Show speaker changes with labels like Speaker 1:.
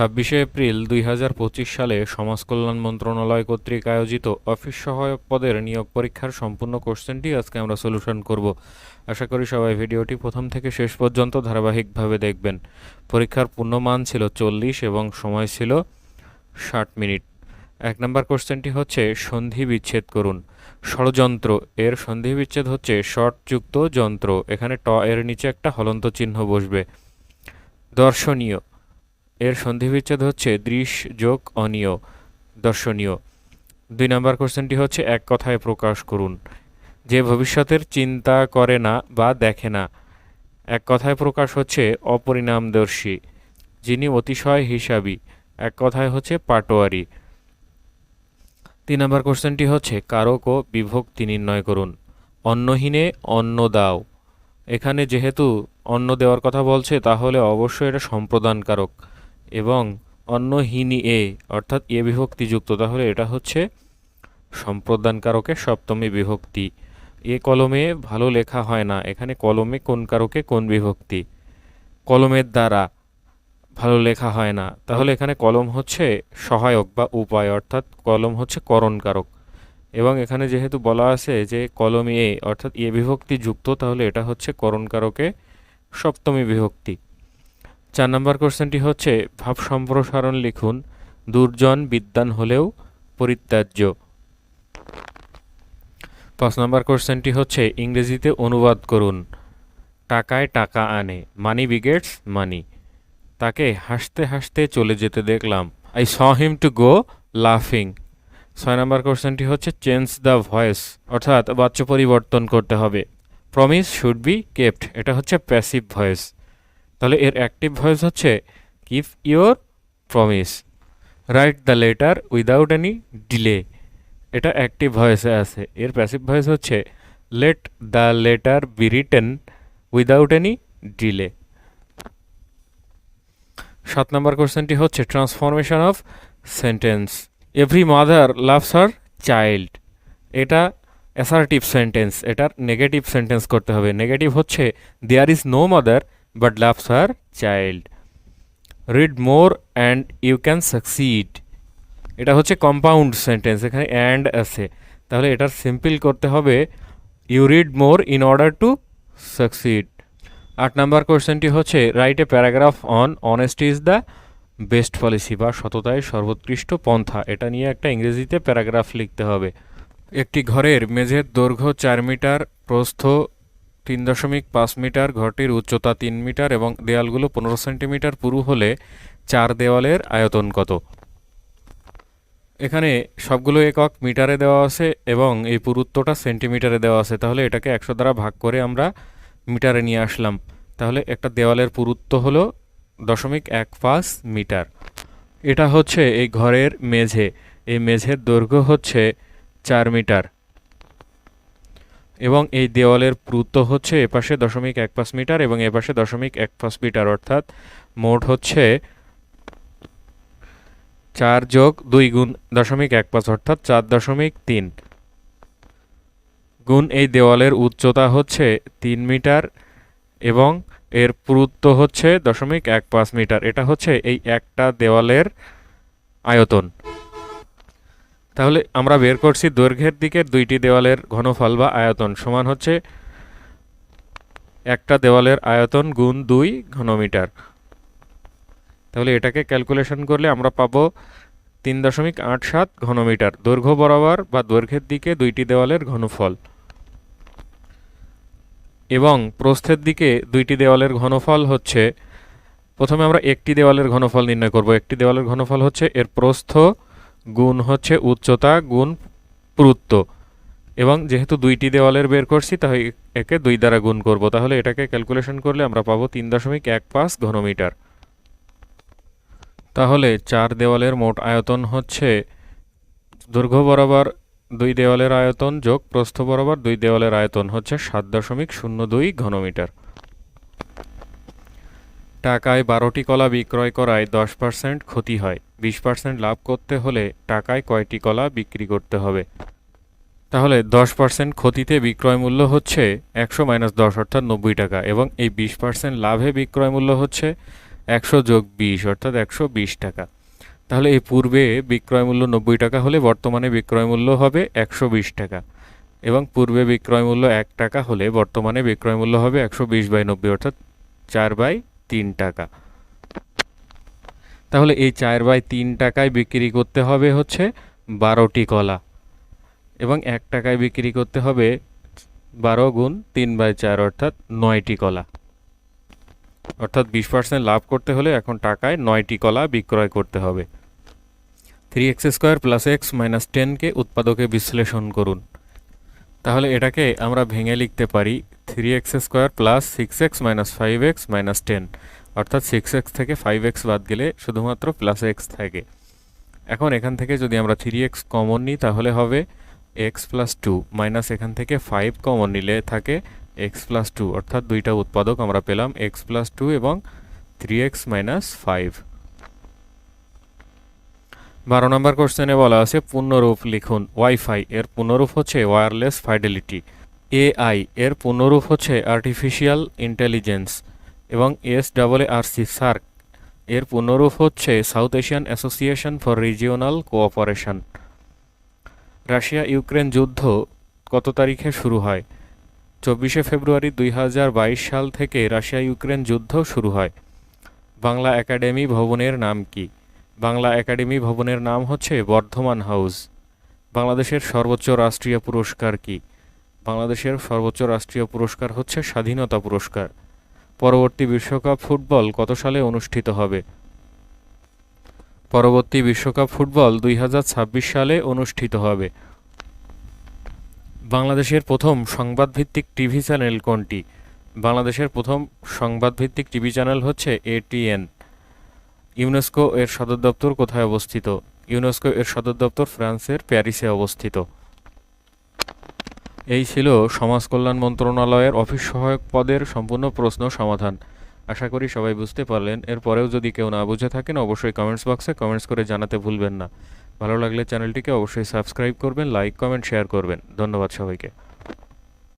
Speaker 1: ছাব্বিশে এপ্রিল দুই হাজার পঁচিশ সালে সমাজ কল্যাণ মন্ত্রণালয় কর্তৃক আয়োজিত অফিস সহায়ক পদের নিয়োগ পরীক্ষার সম্পূর্ণ কোশ্চেনটি আজকে আমরা সলিউশন করব। আশা করি সবাই ভিডিওটি প্রথম থেকে শেষ পর্যন্ত ধারাবাহিকভাবে দেখবেন। পরীক্ষার পূর্ণমান ছিল চল্লিশ এবং সময় ছিল ষাট মিনিট। এক নম্বর কোশ্চেনটি হচ্ছে, সন্ধি বিচ্ছেদ করুন। ষড়যন্ত্র, এর সন্ধি বিচ্ছেদ হচ্ছে শর্টযুক্ত যন্ত্র। এখানে ট এর নিচে একটা হলন্ত চিহ্ন বসবে। দর্শনীয় এর সন্ধিবিচ্ছেদ হচ্ছে দৃশ, যোগ, অনিয়, দর্শনীয়। দুই নম্বর কোশ্চেনটি হচ্ছে, এক কথায় প্রকাশ করুন। যে ভবিষ্যতের চিন্তা করে না বা দেখে না, এক কথায় প্রকাশ হচ্ছে অপরিণামদর্শী, যিনি অতিশয় হিসাবী, এক কথায় হচ্ছে পাটোয়ারি। তিন নম্বর কোশ্চেনটি হচ্ছে, কারক ও বিভক্তি নির্ণয় করুন। অন্নহীনে অন্ন দাও। এখানে যেহেতু অন্ন দেওয়ার কথা বলছে, তাহলে অবশ্যই এটা সম্প্রদানকারক। এবং অন্নহীনী এ, অর্থাৎ এ বিভক্তি যুক্ত তাহলে এটা হচ্ছে সম্প্রদানকারকের সপ্তমী বিভক্তি। এ কলমে ভালো লেখা হয় না। এখানে কলমে কোন কারকে, কোন বিভক্তি? কলমের দ্বারা ভালো লেখা হয় না। তাহলে এখানে কলম হচ্ছে সহায়ক বা উপায়, অর্থাৎ কলম হচ্ছে করণকারক। এবং এখানে যেহেতু বলা আছে যে কলম এ, অর্থাৎ এ বিভক্তি যুক্ত তাহলে এটা হচ্ছে করণকারকে সপ্তমী বিভক্তি। চার নম্বর কোশ্চেনটি হচ্ছে, ভাব সম্প্রসারণ লিখুন, দুর্জন বিদ্যান হলেও পরিত্যাজ্য। পাঁচ নম্বর কোশ্চেনটি হচ্ছে, ইংরেজিতে অনুবাদ করুন, টাকায় টাকা আনে মানি বিগেটস মানি তাকে হাসতে হাসতে চলে যেতে দেখলাম। I saw him to go লাফিং ছয় নম্বর কোশ্চেনটি হচ্ছে চেঞ্জ দ্য ভয়েস অর্থাৎ বাচ্য পরিবর্তন করতে হবে। প্রমিস শুড বি কেপ্ট এটা হচ্ছে প্যাসিভ ভয়েস তাহলে এর অ্যাক্টিভ ভয়েস হচ্ছে keep your promise write the letter without any delay এটা অ্যাক্টিভ ভয়েসে আছে। এর প্যাসিভ ভয়েস হচ্ছে let the letter be written without any delay সাত নম্বর কোশ্চেনটি হচ্ছে transformation of sentence every mother loves her child এটা অ্যাসার্টিভ সেন্টেন্স এটার নেগেটিভ সেন্টেন্স করতে হবে। নেগেটিভ হচ্ছে there is no mother but loves her child read more and you can succeed এটা হচ্ছে কম্পাউন্ড সেন্টেন্স এখানে অ্যান্ড আছে। তাহলে এটার সিম্পল করতে হবে you read more in order to succeed আট নাম্বার কোয়েশ্চেনটি হচ্ছে write a paragraph on honesty is the best policy বা সততায় সর্বোৎকৃষ্ট পন্থা। এটা নিয়ে একটা ইংরেজিতে প্যারাগ্রাফ লিখতে হবে। একটি ঘরের মেঝের দৈর্ঘ্য চার মিটার, প্রস্থ তিন দশমিক পাঁচ মিটার, ঘরটির উচ্চতা তিন মিটার এবং দেয়ালগুলো পনেরো সেন্টিমিটার পুরু হলে চার দেওয়ালের আয়তন কত? এখানে সবগুলো একক মিটারে দেওয়া আছে এবং এই পুরুত্বটা সেন্টিমিটারে দেওয়া আছে। তাহলে এটাকে একশো দ্বারা ভাগ করে আমরা মিটারে নিয়ে আসলাম। তাহলে একটা দেওয়ালের পুরুত্ব হলো দশমিক এক পাঁচ মিটার। এটা হচ্ছে এই ঘরের মেঝে। এই মেঝের দৈর্ঘ্য হচ্ছে চার মিটার। এবং এই দেওয়ালের পুরুত্ব হচ্ছে এপাশে দশমিক এক পাঁচ মিটার এবং এপাশে দশমিক এক পাঁচ মিটার, অর্থাৎ মোট হচ্ছে চার যোগ দুই গুণ দশমিক এক পাঁচ, অর্থাৎ চার দশমিক তিন। গুণ এই দেওয়ালের উচ্চতা হচ্ছে তিন মিটার এবং এর পুরুত্ব হচ্ছে দশমিক এক পাঁচ মিটার। এটা হচ্ছে এই একটা দেওয়ালের আয়তন। তাহলে আমরা বের করছি দৈর্ঘ্যের দিকের দুইটি দেওয়ালের ঘনফল বা আয়তন সমান হচ্ছে একটা দেওয়ালের আয়তন গুণ দুই ঘনমিটার। তাহলে এটাকে ক্যালকুলেশন করলে আমরা পাবো তিন দশমিক আট সাত ঘনমিটার, দৈর্ঘ্য বরাবর বা দৈর্ঘ্যের দিকে দুইটি দেওয়ালের ঘনফল। এবং প্রস্থের দিকে দুইটি দেওয়ালের ঘনফল হচ্ছে, প্রথমে আমরা একটি দেওয়ালের ঘনফল নির্ণয় করব। একটি দেওয়ালের ঘনফল হচ্ছে এর প্রস্থ গুণ হচ্ছে উচ্চতা, গুণ পুরুত্ব। এবং যেহেতু দুইটি দেওয়ালের বের করছি, তাহলে একে দুই দ্বারা গুণ করব। তাহলে এটাকে ক্যালকুলেশন করলে আমরা পাবো তিন দশমিক এক পাঁচ ঘনমিটার। তাহলে চার দেওয়ালের মোট আয়তন হচ্ছে দৈর্ঘ্য বরাবর দুই দেওয়ালের আয়তন যোগ প্রস্থ বরাবর দুই দেওয়ালের আয়তন হচ্ছে সাত দশমিক শূন্য দুই ঘনমিটার। টাকায় বারোটি কলা বিক্রয় করায় দশ পার্সেন্ট ক্ষতি হয়। বিশ পার্সেন্ট লাভ করতে হলে টাকায় কয়টি কলা বিক্রি করতে হবে? তাহলে দশ পার্সেন্ট ক্ষতিতে বিক্রয় মূল্য হচ্ছে একশো মাইনাস দশ, অর্থাৎ নব্বই টাকা, এবং এই বিশ পার্সেন্ট লাভে বিক্রয় মূল্য হচ্ছে একশো যোগ বিশ, অর্থাৎ একশো বিশ টাকা। তাহলে এই পূর্বে বিক্রয় মূল্য নব্বই টাকা হলে বর্তমানে বিক্রয় মূল্য হবে একশো বিশ টাকা, এবং পূর্বে বিক্রয় মূল্য এক টাকা হলে বর্তমানে বিক্রয় মূল্য হবে একশো বিশ বাই নব্বই, অর্থাৎ চার বাই তিন টাকা। তাহলে এই চার বাই তিন টাকায় বিক্রি করতে হবে হচ্ছে বারোটি কলা। এবং এক টাকায় বিক্রি করতে হবে বারো গুণ তিন বাই চার, অর্থাৎ নয়টি কলা। অর্থাৎ বিশ পার্সেন্ট লাভ করতে হলে এখন টাকায় নয়টি কলা বিক্রয় করতে হবে। Three x square plus x minus টেনকে উৎপাদকে বিশ্লেষণ করুন। তাহলে এটাকে আমরা ভেঙে লিখতে পারি three x square plus six x minus five x minus ten. অর্থাৎ সিক্স এক্স থেকে ফাইভ এক্স বাদ গেলে শুধুমাত্র প্লাস এক্স থাকে। এখন এখান থেকে যদি আমরা থ্রি এক্স কমন নিই, তাহলে হবে এক্স প্লাস টু মাইনাস এখান থেকে ফাইভ কমন নিলে থাকে এক্স প্লাস টু অর্থাৎ দুইটা উৎপাদক আমরা পেলাম এক্স প্লাস টু এবং থ্রি এক্স মাইনাস ফাইভ বারো নম্বর কোশ্চেনে বলা আছে, পূর্ণরূপ লিখুন ওয়াইফাই এর পূর্ণরূপ হচ্ছে ওয়্যারলেস ফাইডেলিটি এআই এর পূর্ণরূপ হচ্ছে আর্টিফিশিয়াল ইন্টেলিজেন্স এবং S double R C SAARC. এর পূর্ণরূপ হচ্ছে South Asian association for regional cooperation. Russia Ukraine যুদ্ধ কত তারিখে শুরু হয়? চব্বিশে ফেব্রুয়ারি দুই হাজার বাইশ সাল থেকে রাশিয়া ইউক্রেন যুদ্ধ শুরু হয়। বাংলা একাডেমি ভবনের নাম কি? বাংলা একাডেমি ভবনের নাম হচ্ছে বর্ধমান হাউস। বাংলাদেশের সর্বোচ্চ রাষ্ট্রীয় পুরস্কার কি? বাংলাদেশের সর্বোচ্চ রাষ্ট্রীয় পুরস্কার হচ্ছে স্বাধীনতা পুরস্কার। পরবর্তী বিশ্বকাপ ফুটবল কত সালে অনুষ্ঠিত হবে? পরবর্তী বিশ্বকাপ ফুটবল দুই হাজার ছাব্বিশ সালে অনুষ্ঠিত হবে। বাংলাদেশের প্রথম সংবাদভিত্তিক টিভি চ্যানেল কোনটি? বাংলাদেশের প্রথম সংবাদভিত্তিক টিভি চ্যানেল হচ্ছে এটিএন ইউনেস্কো এর সদর দপ্তর কোথায় অবস্থিত? ইউনেস্কো এর সদর দপ্তর ফ্রান্সের প্যারিসে অবস্থিত। এই ছিল সমাজ কল্যাণ মন্ত্রণালয়ের অফিস সহায়ক পদের সম্পূর্ণ প্রশ্ন সমাধান। আশা করি সবাই বুঝতে পারলেন। এরপরেও যদি কেউ না বুঝে থাকেন, অবশ্যই কমেন্টস বক্সে কমেন্টস করে জানাতে ভুলবেন না। ভালো লাগলে চ্যানেলটিকে অবশ্যই সাবস্ক্রাইব করবেন লাইক কমেন্ট শেয়ার করবেন। ধন্যবাদ সবাইকে।